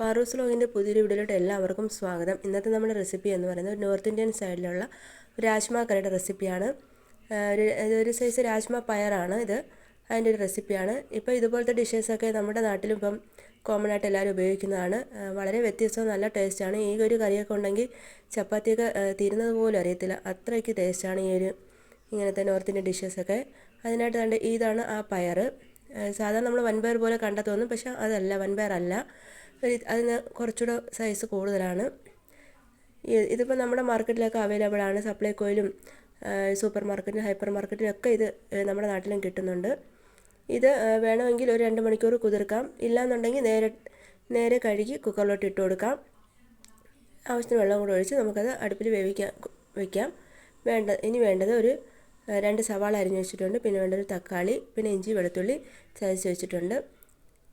പാറൂസ് ലോഗിന്റെ പുതിയൊരു വീഡിയോയിലോട്ട് എല്ലാവർക്കും സ്വാഗതം. ഇന്നത്തെ നമ്മുടെ റെസിപ്പി എന്ന് പറയുന്നത് നോർത്ത് ഇന്ത്യൻ സൈഡിലുള്ള രാജ്മ കറിയുടെ റെസിപ്പിയാണ് ഒരു സൈസ് രാജ്മ പയറാണ് ഇത്. അതിന്റെ ഒരു റെസിപ്പിയാണ് ഇപ്പോൾ ഇതുപോലത്തെ ഡിഷസൊക്കെ നമ്മുടെ നാട്ടിലും ഇപ്പം കോമൺ ആയിട്ട് എല്ലാവരും ഉപയോഗിക്കുന്നതാണ്. വളരെ വ്യത്യസ്തവും നല്ല ടേസ്റ്റാണ് ഈ ഒരു കറിയൊക്കെ ഉണ്ടെങ്കിൽ ചപ്പാത്തിയൊക്കെ തീരുന്നത് പോലും അറിയത്തില്ല. അത്രയ്ക്ക് ടേസ്റ്റാണ് ഈ ഒരു ഇങ്ങനത്തെ നോർത്ത് ഇന്ത്യൻ ഡിഷസൊക്കെ അതിനായിട്ട് കണ്ട് ഇതാണ് ആ പയർ സാധാരണ നമ്മൾ വൻപയർ പോലെ കണ്ട തോന്നും പക്ഷെ അതല്ല വൻപയർ അല്ല. അതിന് കുറച്ചുകൂടെ സൈസ് കൂടുതലാണ്. ഇതിപ്പോൾ നമ്മുടെ മാർക്കറ്റിലൊക്കെ അവൈലബിൾ ആണ്. സപ്ലൈകോയിലും സൂപ്പർ മാർക്കറ്റിലും ഹൈപ്പർ മാർക്കറ്റിലും ഒക്കെ ഇത് നമ്മുടെ നാട്ടിലും കിട്ടുന്നുണ്ട്. ഇത് വേണമെങ്കിൽ ഒരു രണ്ട് മണിക്കൂർ കുതിർക്കാം. ഇല്ലാന്നുണ്ടെങ്കിൽ നേരെ നേരെ കഴുകി കുക്കറിലോട്ട് ഇട്ട് കൊടുക്കാം. ആവശ്യത്തിന് വെള്ളം കൂടെ ഒഴിച്ച് നമുക്കത് അടുപ്പിൽ വേവിക്കാൻ വയ്ക്കാം വേണ്ട ഇനി വേണ്ടത് ഒരു രണ്ട് സവാള അരിഞ്ഞ് വെച്ചിട്ടുണ്ട്. പിന്നെ വേണ്ട ഒരു തക്കാളി പിന്നെ ഇഞ്ചി വെളുത്തുള്ളി ചതച്ച് വെച്ചിട്ടുണ്ട്.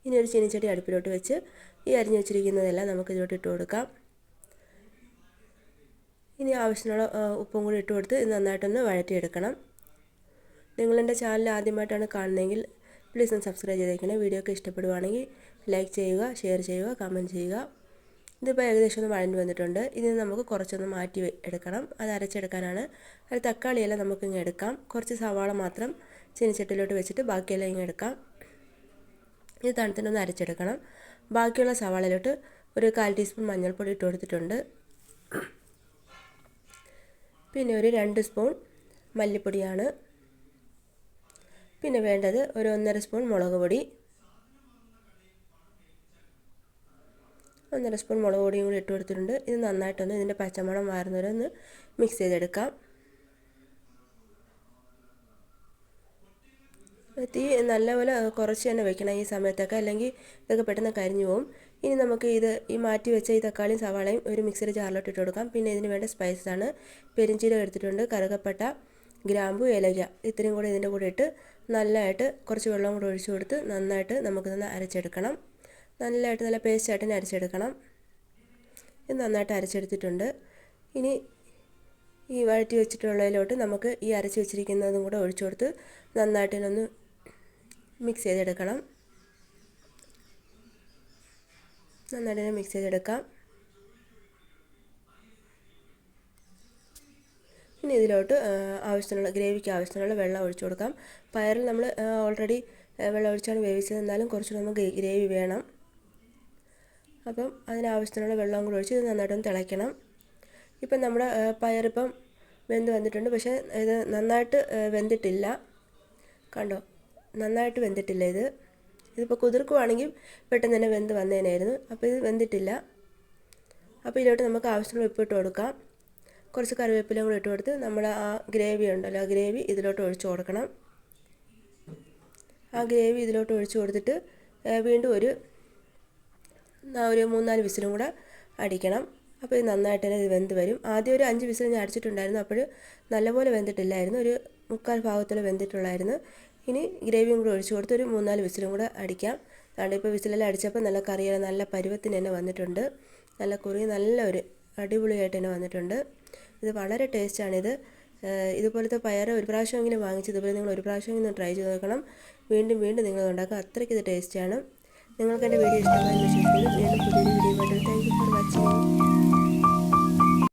ഇനി ഒരു ചീനിച്ചട്ടി അടുപ്പിലോട്ട് വെച്ച് ഈ അരിഞ്ഞ് വെച്ചിരിക്കുന്നതെല്ലാം നമുക്ക് ഇതിലോട്ട് ഇട്ട് കൊടുക്കാം. ഇനി ആവശ്യത്തിനുള്ള ഉപ്പും കൂടി ഇട്ട് കൊടുത്ത് ഇത് നന്നായിട്ടൊന്ന് വഴറ്റിയെടുക്കണം. നിങ്ങളെന്റെ ചാനൽ ആദ്യമായിട്ടാണ് കാണുന്നതെങ്കിൽ പ്ലീസ് ഒന്ന് സബ്സ്ക്രൈബ് ചെയ്തേക്കണേ. വീഡിയോ ഒക്കെ ഇഷ്ടപ്പെടുവാണെങ്കിൽ ലൈക്ക് ചെയ്യുക ഷെയർ ചെയ്യുക കമന്റ് ചെയ്യുക. ഇതിപ്പോൾ ഏകദേശം ഒന്ന് വഴഞ്ഞു വന്നിട്ടുണ്ട്. ഇതിന് നമുക്ക് കുറച്ചൊന്ന് മാറ്റി എടുക്കണം. അത് അരച്ചെടുക്കാനാണ്. അത് തക്കാളിയെല്ലാം നമുക്ക് ഇങ്ങനെ എടുക്കാം. കുറച്ച് സവാള മാത്രം ചീനിച്ചട്ടിയിലോട്ട് വെച്ചിട്ട് ബാക്കിയെല്ലാം ഇങ്ങ് എടുക്കാം. ഇത് തണുത്തിനൊന്ന് അരച്ചെടുക്കണം. ബാക്കിയുള്ള സവാളയിലോട്ട് ഒരു കാൽ ടീസ്പൂൺ മഞ്ഞൾപ്പൊടി ഇട്ട് കൊടുത്തിട്ടുണ്ട്. പിന്നെ ഒരു രണ്ട് സ്പൂൺ മല്ലിപ്പൊടിയാണ്. പിന്നെ വേണ്ടത് ഒരു ഒന്നര സ്പൂൺ മുളക് പൊടി. ഒന്നര സ്പൂൺ മുളക് പൊടിയും കൂടി ഇട്ട് കൊടുത്തിട്ടുണ്ട്. ഇത് നന്നായിട്ടൊന്ന് ഇതിന്റെ പച്ചമണം മാറുന്നവരെ ഒന്ന് മിക്സ് ചെയ്തെടുക്കാം തീ നല്ലപോലെ കുറച്ച് തന്നെ വെക്കണം ഈ സമയത്തൊക്കെ. അല്ലെങ്കിൽ ഇതൊക്കെ പെട്ടെന്ന് കരിഞ്ഞു പോകും ഇനി നമുക്ക് ഇത് ഈ മാറ്റി വെച്ച ഈ തക്കാളിയും സവാളയും ഒരു മിക്സിയുടെ ജാറിലോട്ട് ഇട്ട് കൊടുക്കാം. പിന്നെ ഇതിന് വേണ്ട സ്പൈസാണ് പെരിഞ്ചീരം എടുത്തിട്ടുണ്ട് കറുകപ്പട്ട ഗ്രാമ്പു ഏലക്ക ഇത്രയും കൂടെ ഇതിന്റെ കൂടെ ഇട്ട് നല്ലതായിട്ട് കുറച്ച് വെള്ളം കൂടെ ഒഴിച്ചു കൊടുത്ത് നന്നായിട്ട് നമുക്കിതൊന്ന് അരച്ചെടുക്കണം. നല്ലതായിട്ട് നല്ല പേസ്റ്റായിട്ട് തന്നെ അരച്ചെടുക്കണം. ഇത് നന്നായിട്ട് അരച്ചെടുത്തിട്ടുണ്ട്. ഇനി ഈ വഴറ്റി വെച്ചിട്ടുള്ളതിലോട്ട് നമുക്ക് ഈ അരച്ച് വെച്ചിരിക്കുന്നതും കൂടെ ഒഴിച്ചു കൊടുത്ത് നന്നായിട്ട് ഇതിനൊന്ന് മിക്സ് ചെയ്തെടുക്കണം. നന്നായിട്ട് മിക്സ് ചെയ്തെടുക്കാം. ഇനി ഇതിലോട്ട് ആവശ്യത്തിനുള്ള ഗ്രേവിക്ക് ആവശ്യത്തിനുള്ള വെള്ളം ഒഴിച്ചു കൊടുക്കാം. പയറിൽ നമ്മൾ ഓൾറെഡി വെള്ളം ഒഴിച്ചാണ് വേവിച്ചത്. എന്നാലും കുറച്ചുകൂടെ നമുക്ക് ഗ്രേവി വേണം. അപ്പം അതിനാവശ്യത്തിനുള്ള വെള്ളം കൂടി ഒഴിച്ച് ഇത് നന്നായിട്ടൊന്ന് തിളയ്ക്കണം. ഇപ്പം നമ്മുടെ പയറിപ്പം വെന്ത് വന്നിട്ടുണ്ട്. പക്ഷേ ഇത് നന്നായിട്ട് വെന്തിട്ടില്ല. കണ്ടോ? നന്നായിട്ട് വെന്തിട്ടില്ല ഇത്. ഇതിപ്പോൾ കുതിർക്കുവാണെങ്കിൽ പെട്ടെന്ന് തന്നെ വെന്ത് വന്നേനായിരുന്നു. അപ്പോൾ ഇത് വെന്തിട്ടില്ല. അപ്പോൾ ഇതിലോട്ട് നമുക്ക് ആവശ്യമുള്ള ഉപ്പ് ഇട്ട് കൊടുക്കാം. കുറച്ച് കറിവേപ്പില കൂടി ഇട്ട് കൊടുത്ത് നമ്മുടെ ആ ഗ്രേവി ഉണ്ടല്ലോ ആ ഗ്രേവി ഇതിലോട്ട് ഒഴിച്ച് കൊടുക്കണം. ആ ഗ്രേവി ഇതിലോട്ട് ഒഴിച്ച് കൊടുത്തിട്ട് വീണ്ടും ഒരു ഒരു മൂന്നാൽ വിസിലും കൂടെ അടിക്കണം. അപ്പോൾ ഇത് നന്നായിട്ട് തന്നെ ഇത് വെന്ത് വരും. ആദ്യം ഒരു അഞ്ച് വിസിൽ ഞാൻ അടിച്ചിട്ടുണ്ടായിരുന്നു. അപ്പോൾ നല്ലപോലെ വെന്തിട്ടില്ലായിരുന്നു. ഒരു മുക്കാൽ ഭാഗത്തോളം വെന്തിട്ടുള്ളായിരുന്നു. ഇനി ഗ്രേവിയും കൂടെ ഒഴിച്ചു കൊടുത്ത് ഒരു മൂന്നാൽ വിസിലും കൂടെ അടിക്കാം. അതുകൊണ്ട് ഇപ്പോൾ വിസിലെല്ലാം അടിച്ചപ്പോൾ നല്ല കറിയുടെ നല്ല പരുവത്തിന് തന്നെ വന്നിട്ടുണ്ട്. നല്ല കുറി നല്ല ഒരു അടിപൊളിയായിട്ട് തന്നെ വന്നിട്ടുണ്ട്. ഇത് വളരെ ടേസ്റ്റാണിത്. ഇതുപോലത്തെ പയർ ഒരു പ്രാവശ്യമെങ്കിലും വാങ്ങിച്ച് ഇതുപോലെ നിങ്ങൾ ഒരു പ്രാവശ്യമെങ്കിലും ട്രൈ ചെയ്ത് നോക്കണം. വീണ്ടും വീണ്ടും നിങ്ങൾ ഉണ്ടാക്കുക അത്രയ്ക്ക് ഇത് ടേസ്റ്റാണ്. നിങ്ങൾക്ക് എന്റെ വീഡിയോ ഇഷ്ടമായി വിശ്വസിക്കുന്നു. വീണ്ടും പുതിയൊരു video thank you for watching